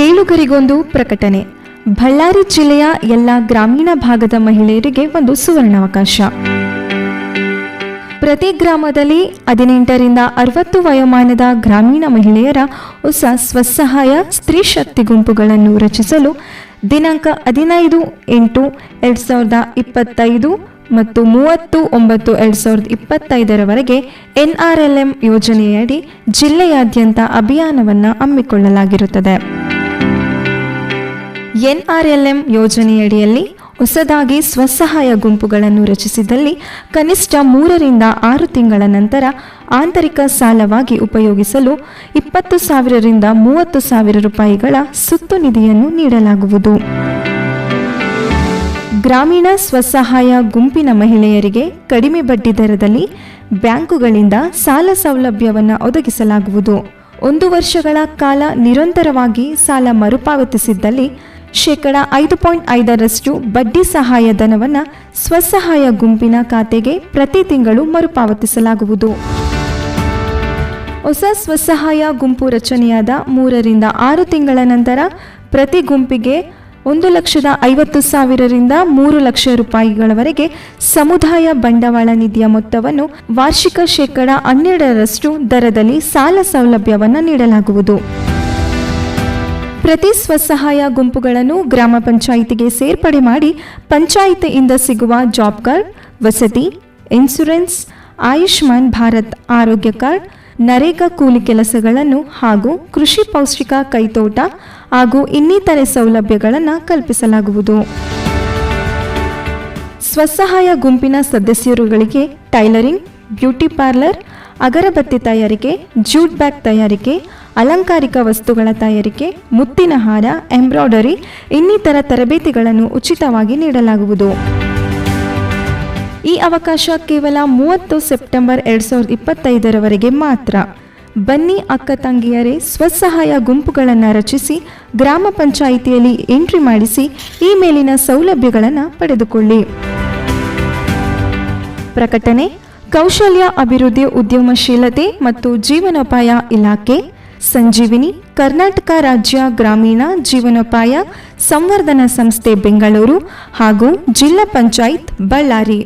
ಕೇಳುಗರಿಗೊಂದು ಪ್ರಕಟಣೆ. ಬಳ್ಳಾರಿ ಜಿಲ್ಲೆಯ ಎಲ್ಲ ಗ್ರಾಮೀಣ ಭಾಗದ ಮಹಿಳೆಯರಿಗೆ ಒಂದು ಸುವರ್ಣಾವಕಾಶ. ಪ್ರತಿ ಗ್ರಾಮದಲ್ಲಿ ಹದಿನೆಂಟರಿಂದ ಅರವತ್ತು ವಯೋಮಾನದ ಗ್ರಾಮೀಣ ಮಹಿಳೆಯರ ಹೊಸ ಸ್ವಸಹಾಯ ಸ್ತ್ರೀ ಶಕ್ತಿ ಗುಂಪುಗಳನ್ನು ರಚಿಸಲು ದಿನಾಂಕ ಹದಿನೈದು ಎಂಟು ಎರಡು ಸಾವಿರದ ಇಪ್ಪತ್ತೈದು ಮತ್ತು ಮೂವತ್ತು ಒಂಬತ್ತು ಎರಡು ಸಾವಿರದ ಇಪ್ಪತ್ತೈದರವರೆಗೆ ಎನ್ಆರ್ಎಲ್ಎಂ ಯೋಜನೆಯಡಿ ಜಿಲ್ಲೆಯಾದ್ಯಂತ ಅಭಿಯಾನವನ್ನು ಹಮ್ಮಿಕೊಳ್ಳಲಾಗಿರುತ್ತದೆ. ಎನ್ಆರ್ಎಲ್ಎಂ ಯೋಜನೆಯಡಿಯಲ್ಲಿ ಹೊಸದಾಗಿ ಸ್ವಸಹಾಯ ಗುಂಪುಗಳನ್ನು ರಚಿಸಿದಲ್ಲಿ ಕನಿಷ್ಠ ಮೂರರಿಂದ ಆರು ತಿಂಗಳ ನಂತರ ಆಂತರಿಕ ಸಾಲವಾಗಿ ಉಪಯೋಗಿಸಲು ಇಪ್ಪತ್ತು ಸಾವಿರರಿಂದ ಮೂವತ್ತು ಸಾವಿರ ರೂಪಾಯಿಗಳ ಸುತ್ತು ನಿಧಿಯನ್ನು ನೀಡಲಾಗುವುದು. ಗ್ರಾಮೀಣ ಸ್ವಸಹಾಯ ಗುಂಪಿನ ಮಹಿಳೆಯರಿಗೆ ಕಡಿಮೆ ಬಡ್ಡಿ ದರದಲ್ಲಿ ಬ್ಯಾಂಕುಗಳಿಂದ ಸಾಲ ಸೌಲಭ್ಯವನ್ನು ಒದಗಿಸಲಾಗುವುದು. ಒಂದು ವರ್ಷಗಳ ಕಾಲ ನಿರಂತರವಾಗಿ ಸಾಲ ಮರುಪಾವತಿಸಿದ್ದಲ್ಲಿ ಶೇಕಡ ಐದು ಪಾಯಿಂಟ್ ಐದರಷ್ಟು ಬಡ್ಡಿ ಸಹಾಯ ಧನವನ್ನು ಸ್ವಸಹಾಯ ಗುಂಪಿನ ಖಾತೆಗೆ ಪ್ರತಿ ತಿಂಗಳು ಮರುಪಾವತಿಸಲಾಗುವುದು. ಹೊಸ ಸ್ವಸಹಾಯ ಗುಂಪು ರಚನೆಯಾದ ಮೂರರಿಂದ ಆರು ತಿಂಗಳ ನಂತರ ಪ್ರತಿ ಗುಂಪಿಗೆ ಒಂದು ಲಕ್ಷದ ಐವತ್ತು ಸಾವಿರರಿಂದ ಮೂರು ಲಕ್ಷ ರೂಪಾಯಿಗಳವರೆಗೆ ಸಮುದಾಯ ಬಂಡವಾಳ ನಿಧಿಯ ಮೊತ್ತವನ್ನು ವಾರ್ಷಿಕ ಶೇಕಡ ಹನ್ನೆರಡರಷ್ಟು ದರದಲ್ಲಿ ಸಾಲ ಸೌಲಭ್ಯವನ್ನು ನೀಡಲಾಗುವುದು. ಪ್ರತಿ ಸ್ವಸಹಾಯ ಗುಂಪುಗಳನ್ನು ಗ್ರಾಮ ಪಂಚಾಯಿತಿಗೆ ಸೇರ್ಪಡೆ ಮಾಡಿ ಪಂಚಾಯಿತಿಯಿಂದ ಸಿಗುವ ಜಾಬ್ ಕಾರ್ಡ್, ವಸತಿ, ಇನ್ಸುರೆನ್ಸ್, ಆಯುಷ್ಮಾನ್ ಭಾರತ್ ಆರೋಗ್ಯ ಕಾರ್ಡ್, ನರೇಗಾ ಕೂಲಿ ಕೆಲಸಗಳನ್ನು ಹಾಗೂ ಕೃಷಿ ಪೌಷ್ಟಿಕ ಕೈತೋಟ ಹಾಗೂ ಇನ್ನಿತರೆ ಸೌಲಭ್ಯಗಳನ್ನು ಕಲ್ಪಿಸಲಾಗುವುದು. ಸ್ವಸಹಾಯ ಗುಂಪಿನ ಸದಸ್ಯರುಗಳಿಗೆ ಟೈಲರಿಂಗ್, ಬ್ಯೂಟಿ ಪಾರ್ಲರ್ ಅಗರಬತ್ತಿ ತಯಾರಿಕೆ, ಜೂಟ್ ಬ್ಯಾಗ್ ತಯಾರಿಕೆ, ಅಲಂಕಾರಿಕ ವಸ್ತುಗಳ ತಯಾರಿಕೆ, ಮುತ್ತಿನ ಹಾರ, ಎಂಬ್ರಾಯ್ಡರಿ, ಇನ್ನಿತರ ತರಬೇತಿಗಳನ್ನು ಉಚಿತವಾಗಿ ನೀಡಲಾಗುವುದು. ಈ ಅವಕಾಶ ಕೇವಲ ಮೂವತ್ತು ಸೆಪ್ಟೆಂಬರ್ ಎರಡು ಸಾವಿರದ ಇಪ್ಪತ್ತೈದರವರೆಗೆ ಮಾತ್ರ. ಬನ್ನಿ ಅಕ್ಕ ತಂಗಿಯರೇ, ಸ್ವಸಹಾಯ ಗುಂಪುಗಳನ್ನು ರಚಿಸಿ, ಗ್ರಾಮ ಪಂಚಾಯಿತಿಯಲ್ಲಿ ಎಂಟ್ರಿ ಮಾಡಿಸಿ ಈ ಮೇಲಿನ ಸೌಲಭ್ಯಗಳನ್ನು ಪಡೆದುಕೊಳ್ಳಿ. ಪ್ರಕಟಣೆ ಕೌಶಲ್ಯ ಅಭಿವೃದ್ಧಿ ಉದ್ಯಮಶೀಲತೆ ಮತ್ತು ಜೀವನೋಪಾಯ ಇಲಾಖೆ, ಸಂಜೀವಿನಿ, ಕರ್ನಾಟಕ ರಾಜ್ಯ ಗ್ರಾಮೀಣ ಜೀವನೋಪಾಯ ಸಂವರ್ಧನಾ ಸಂಸ್ಥೆ ಬೆಂಗಳೂರು ಹಾಗೂ ಜಿಲ್ಲಾ ಪಂಚಾಯತ್ ಬಳ್ಳಾರಿ.